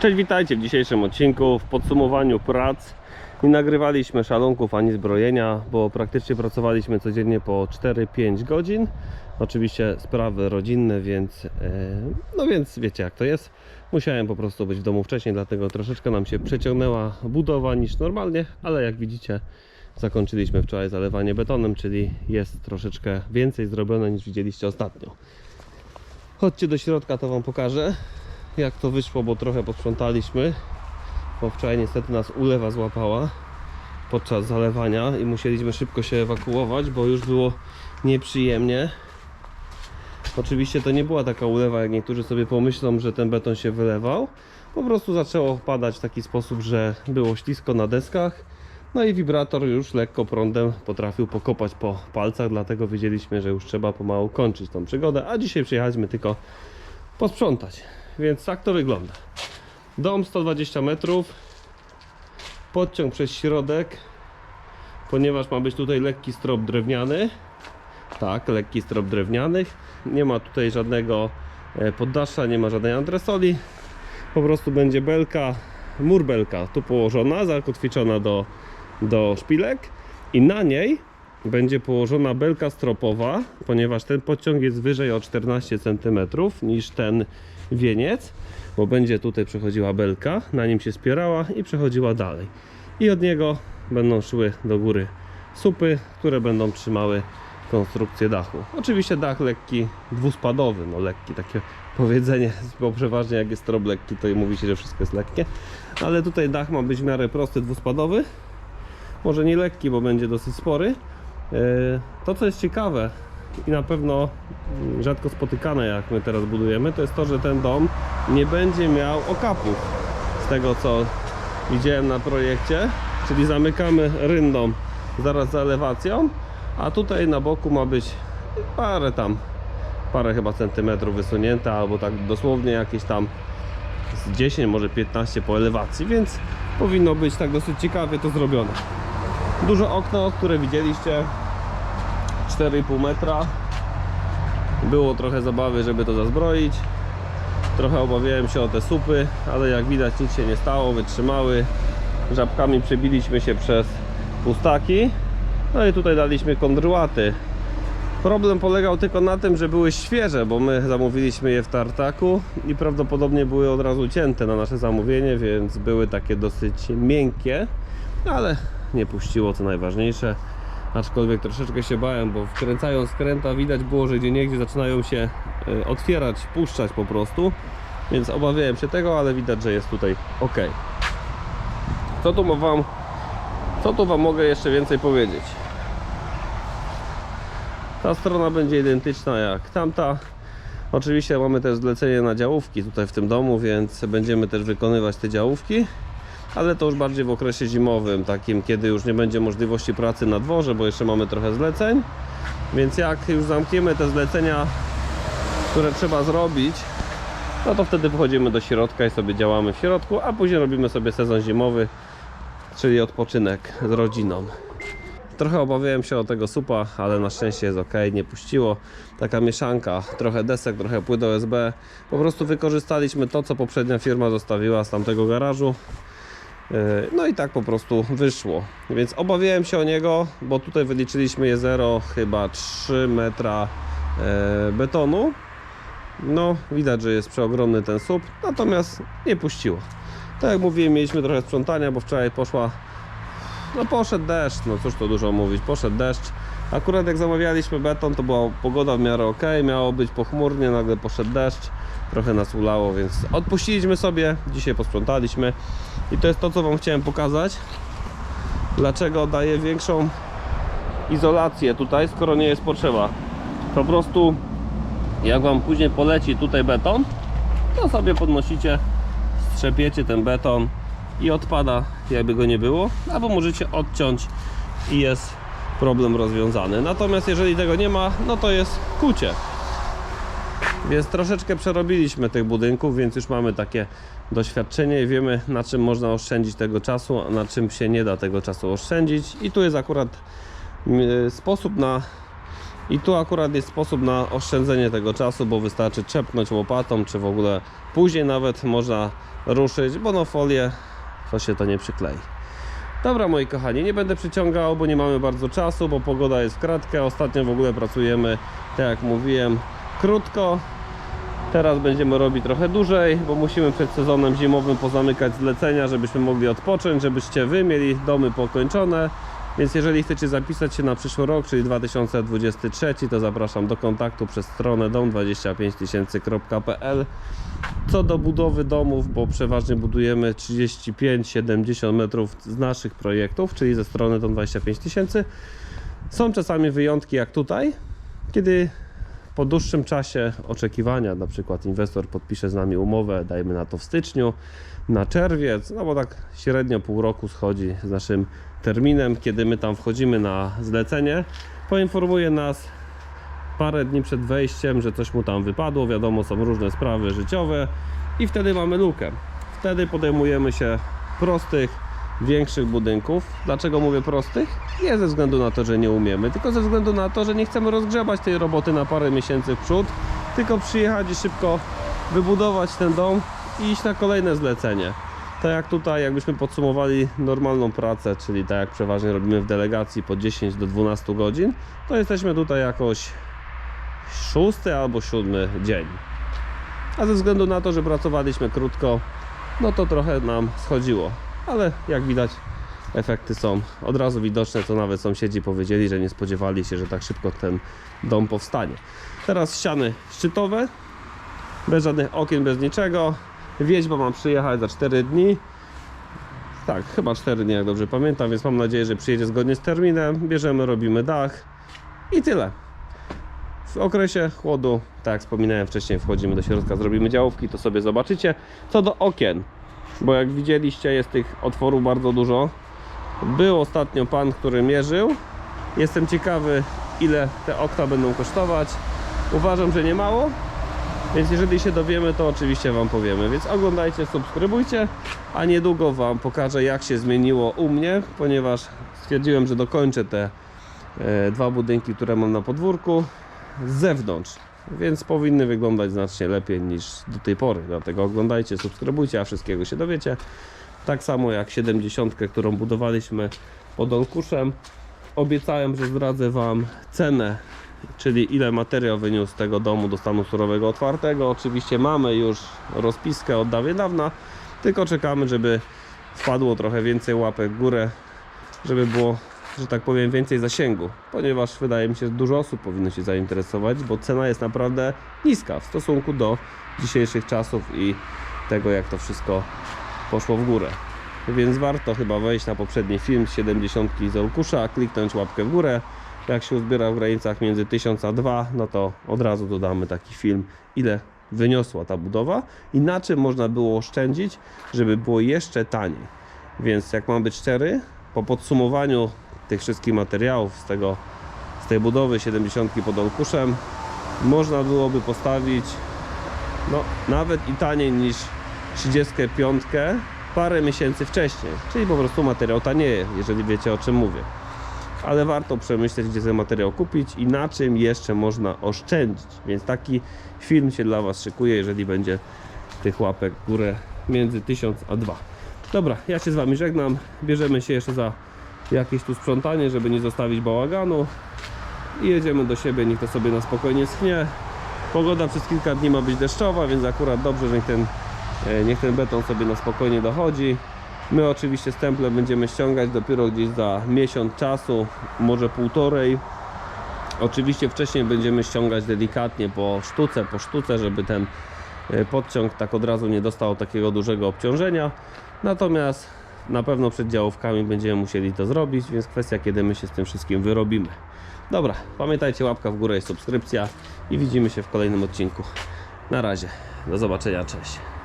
Cześć, witajcie w dzisiejszym odcinku. W podsumowaniu prac nie nagrywaliśmy szalonków ani zbrojenia, bo praktycznie pracowaliśmy codziennie po 4-5 godzin. Oczywiście sprawy rodzinne, więc e, no więc wiecie jak to jest. Musiałem po prostu być w domu wcześniej, dlatego troszeczkę nam się przeciągnęła budowa niż normalnie, ale jak widzicie zakończyliśmy wczoraj zalewanie betonem, czyli jest troszeczkę więcej zrobione niż widzieliście ostatnio. Chodźcie do środka, to Wam pokażę jak to wyszło, bo trochę posprzątaliśmy. Bo wczoraj niestety nas ulewa złapała podczas zalewania i musieliśmy szybko się ewakuować, bo już było nieprzyjemnie. Oczywiście to nie była taka ulewa, jak niektórzy sobie pomyślą, że ten beton się wylewał. Po prostu zaczęło padać w taki sposób, że było ślisko na deskach. No i wibrator już lekko prądem potrafił pokopać po palcach, dlatego wiedzieliśmy, że już trzeba pomału kończyć tą przygodę. A dzisiaj przyjechaliśmy tylko posprzątać. Więc tak to wygląda. Dom 120 metrów. Podciąg przez środek, ponieważ ma być tutaj lekki strop drewniany. Tak, lekki strop drewniany. Nie ma tutaj żadnego e, poddasza, nie ma żadnej antresoli. Po prostu będzie belka, mur belka tu położona, zakotwiczona do, do szpilek i na niej będzie położona belka stropowa, ponieważ ten podciąg jest wyżej o 14 cm niż ten wieniec, bo będzie tutaj przechodziła belka, na nim się spierała i przechodziła dalej. I od niego będą szły do góry supy, które będą trzymały konstrukcję dachu. Oczywiście dach lekki, dwuspadowy, no lekki, takie powiedzenie, bo przeważnie jak jest trop lekki, to mówi się, że wszystko jest lekkie, ale tutaj dach ma być w miarę prosty, dwuspadowy, może nie lekki, bo będzie dosyć spory. Yy, To, co jest ciekawe i na pewno mm, rzadko spotykane, jak my teraz budujemy, to jest to, że ten dom nie będzie miał okapów. Z tego, co widziałem na projekcie, czyli zamykamy ryndą zaraz za elewacją, a tutaj na boku ma być parę tam, parę chyba centymetrów wysunięte, albo tak dosłownie jakieś tam z 10, może 15 po elewacji, więc powinno być tak dosyć ciekawie to zrobione. Duże okno, które widzieliście 4,5 metra. Było trochę zabawy, żeby to zazbroić. Trochę obawiałem się o te supy ale jak widać nic się nie stało, wytrzymały. Żabkami przebiliśmy się przez pustaki. No i tutaj daliśmy kondruaty. Problem polegał tylko na tym, że były świeże bo my zamówiliśmy je w tartaku i prawdopodobnie były od razu cięte na nasze zamówienie więc były takie dosyć miękkie ale nie puściło co najważniejsze. Aczkolwiek troszeczkę się bałem, bo wkręcając skręta widać było, że gdzie niegdzie zaczynają się e, otwierać, puszczać po prostu. Więc obawiałem się tego, ale widać, że jest tutaj ok co tu wam co tu wam mogę jeszcze więcej powiedzieć? Ta strona będzie identyczna jak tamta. Oczywiście mamy też zlecenie na działówki tutaj w tym domu, więc będziemy też wykonywać te działówki ale to już bardziej w okresie zimowym, takim kiedy już nie będzie możliwości pracy na dworze, bo jeszcze mamy trochę zleceń. Więc jak już zamkniemy te zlecenia, które trzeba zrobić, no to wtedy wchodzimy do środka i sobie działamy w środku, a później robimy sobie sezon zimowy, czyli odpoczynek z rodziną. Trochę obawiałem się o tego supa, ale na szczęście jest ok, nie puściło. Taka mieszanka, trochę desek, trochę płyt OSB. Po prostu wykorzystaliśmy to, co poprzednia firma zostawiła z tamtego garażu. Yy, No i tak po prostu wyszło. Więc obawiałem się o niego, bo tutaj wyliczyliśmy je 0, chyba 3 metra e, betonu. No, widać, że jest przeogromny ten słup, natomiast nie puściło. Tak jak mówiłem, mieliśmy trochę sprzątania, bo wczoraj poszła. No, poszedł deszcz, no cóż to dużo mówić, poszedł deszcz. Akurat jak zamawialiśmy beton, to była pogoda w miarę ok, miało być pochmurnie, nagle poszedł deszcz, trochę nas ulało, więc odpuściliśmy sobie, dzisiaj posprzątaliśmy. I to jest to, co Wam chciałem pokazać. Dlaczego daję większą izolację tutaj, skoro nie jest potrzeba. Po prostu, jak Wam później poleci tutaj beton, to sobie podnosicie, strzepiecie ten beton i odpada, jakby go nie było, albo możecie odciąć i jest problem rozwiązany. Natomiast jeżeli tego nie ma, no to jest kucie. Więc troszeczkę przerobiliśmy tych budynków, więc już mamy takie doświadczenie i wiemy na czym można oszczędzić tego czasu, a na czym się nie da tego czasu oszczędzić. I tu jest akurat mm, sposób na I tu akurat jest sposób na oszczędzenie tego czasu, bo wystarczy czepnąć łopatą, czy w ogóle później nawet można ruszyć, bo no folię to się to nie przyklei. Dobra moi kochani, nie będę przyciągał, bo nie mamy bardzo czasu, bo pogoda jest w kratkę. Ostatnio w ogóle pracujemy, tak jak mówiłem, krótko. Teraz będziemy robić trochę dłużej, bo musimy przed sezonem zimowym pozamykać zlecenia, żebyśmy mogli odpocząć, żebyście wy mieli domy pokończone. Więc jeżeli chcecie zapisać się na przyszły rok, czyli 2023, to zapraszam do kontaktu przez stronę dom25000.pl. Co do budowy domów, bo przeważnie budujemy 35-70 metrów z naszych projektów, czyli ze strony dom 25 tysięcy. Są czasami wyjątki jak tutaj, kiedy po dłuższym czasie oczekiwania, na przykład inwestor podpisze z nami umowę, dajmy na to w styczniu, na czerwiec, no bo tak średnio pół roku schodzi z naszym terminem, kiedy my tam wchodzimy na zlecenie, poinformuje nas parę dni przed wejściem, że coś mu tam wypadło, wiadomo, są różne sprawy życiowe i wtedy mamy lukę. Wtedy podejmujemy się prostych, większych budynków. Dlaczego mówię prostych? Nie ze względu na to, że nie umiemy, tylko ze względu na to, że nie chcemy rozgrzebać tej roboty na parę miesięcy w przód, tylko przyjechać i szybko wybudować ten dom i iść na kolejne zlecenie. Tak jak tutaj, jakbyśmy podsumowali normalną pracę, czyli tak jak przeważnie robimy w delegacji po 10 do 12 godzin, to jesteśmy tutaj jakoś szósty albo siódmy dzień. A ze względu na to, że pracowaliśmy krótko, no to trochę nam schodziło. Ale jak widać, efekty są od razu widoczne. To nawet sąsiedzi powiedzieli, że nie spodziewali się, że tak szybko ten dom powstanie. Teraz ściany szczytowe, bez żadnych okien, bez niczego. Wieźba mam przyjechać za 4 dni. Tak, chyba 4 dni, jak dobrze pamiętam, więc mam nadzieję, że przyjedzie zgodnie z terminem. Bierzemy, robimy dach i tyle. W okresie chłodu, tak jak wspominałem wcześniej, wchodzimy do środka, zrobimy działówki, to sobie zobaczycie. Co do okien, bo jak widzieliście, jest tych otworów bardzo dużo. Był ostatnio pan, który mierzył. Jestem ciekawy, ile te okna będą kosztować. Uważam, że nie mało, więc jeżeli się dowiemy, to oczywiście Wam powiemy. Więc oglądajcie, subskrybujcie, a niedługo Wam pokażę, jak się zmieniło u mnie, ponieważ stwierdziłem, że dokończę te e, dwa budynki, które mam na podwórku z zewnątrz. Więc powinny wyglądać znacznie lepiej niż do tej pory. Dlatego oglądajcie, subskrybujcie, a wszystkiego się dowiecie. Tak samo jak 70, którą budowaliśmy pod Onkuszem. Obiecałem, że zdradzę Wam cenę, czyli ile materiał wyniósł z tego domu do stanu surowego otwartego. Oczywiście mamy już rozpiskę od dawien dawna, tylko czekamy, żeby wpadło trochę więcej łapek w górę, żeby było, że tak powiem, więcej zasięgu, ponieważ wydaje mi się, że dużo osób powinno się zainteresować, bo cena jest naprawdę niska w stosunku do dzisiejszych czasów i tego, jak to wszystko poszło w górę. Więc warto chyba wejść na poprzedni film z 70 z Olkusza, kliknąć łapkę w górę. Jak się uzbiera w granicach między 1000 a 2, no to od razu dodamy taki film, ile wyniosła ta budowa i na czym można było oszczędzić, żeby było jeszcze taniej. Więc jak mam być szczery, po podsumowaniu tych wszystkich materiałów z, tego, z tej budowy 70 pod Olkuszem, można byłoby postawić no, nawet i taniej niż 35 parę miesięcy wcześniej. Czyli po prostu materiał tanieje, jeżeli wiecie o czym mówię. Ale warto przemyśleć, gdzie ten materiał kupić i na czym jeszcze można oszczędzić. Więc taki film się dla Was szykuje, jeżeli będzie tych łapek w górę między 1000 a 2. Dobra, ja się z Wami żegnam. Bierzemy się jeszcze za jakieś tu sprzątanie, żeby nie zostawić bałaganu. I jedziemy do siebie, niech to sobie na spokojnie schnie. Pogoda przez kilka dni ma być deszczowa, więc akurat dobrze, że niech ten, e, niech ten beton sobie na spokojnie dochodzi. My oczywiście stemple będziemy ściągać dopiero gdzieś za miesiąc czasu, może półtorej. Oczywiście wcześniej będziemy ściągać delikatnie po sztuce, po sztuce, żeby ten e, podciąg tak od razu nie dostał takiego dużego obciążenia. Natomiast na pewno przed działówkami będziemy musieli to zrobić, więc kwestia kiedy my się z tym wszystkim wyrobimy. Dobra, pamiętajcie łapka w górę i subskrypcja i widzimy się w kolejnym odcinku. Na razie, do zobaczenia, cześć.